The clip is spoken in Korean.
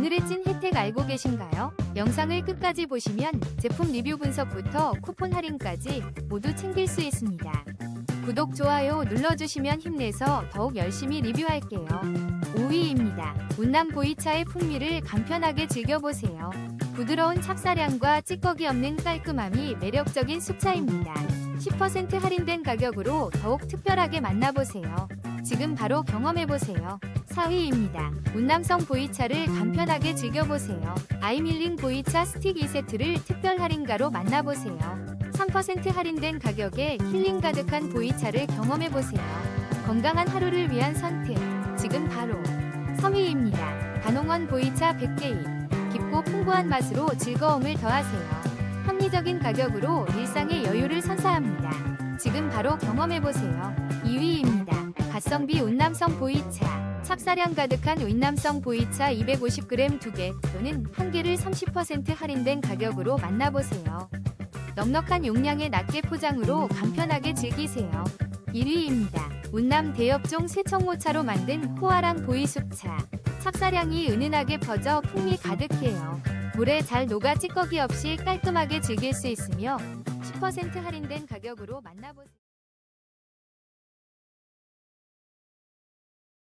오늘의 찐 혜택 알고 계신가요? 영상을 끝까지 보시면 제품 리뷰 분석부터 쿠폰 할인까지 모두 챙길 수 있습니다. 구독, 좋아요 눌러주시면 힘내서 더욱 열심히 리뷰할게요. 5위입니다. 운남 보이차의 풍미를 간편하게 즐겨보세요. 부드러운 찹쌀향과 찌꺼기 없는 깔끔함이 매력적인 숫자입니다. 10% 할인된 가격으로 더욱 특별하게 만나보세요. 지금 바로 경험해보세요. 4위입니다. 운남성 보이차를 간편하게 즐겨보세요. 아이밀링 보이차 스틱 2세트를 특별 할인가로 만나보세요. 3% 할인된 가격에 힐링 가득한 보이차를 경험해보세요. 건강한 하루를 위한 선택. 지금 바로 3위입니다. 단홍원 보이차 100개입. 깊고 풍부한 맛으로 즐거움을 더하세요. 합리적인 가격으로 일상의 여유를 선사합니다. 지금 바로 경험해보세요. 2위입니다. 가성비 운남성 보이차. 찹쌀향 가득한 운남성 보이차 250g 2개 또는 1개를 30% 할인된 가격으로 만나보세요. 넉넉한 용량의 낱개 포장으로 간편하게 즐기세요. 1위입니다. 운남 대엽종 세청모차로 만든 호아랑 보이숙차. 찹쌀향이 은은하게 퍼져 풍미 가득해요. 물에 잘 녹아 찌꺼기 없이 깔끔하게 즐길 수 있으며 10% 할인된 가격으로 만나보세요.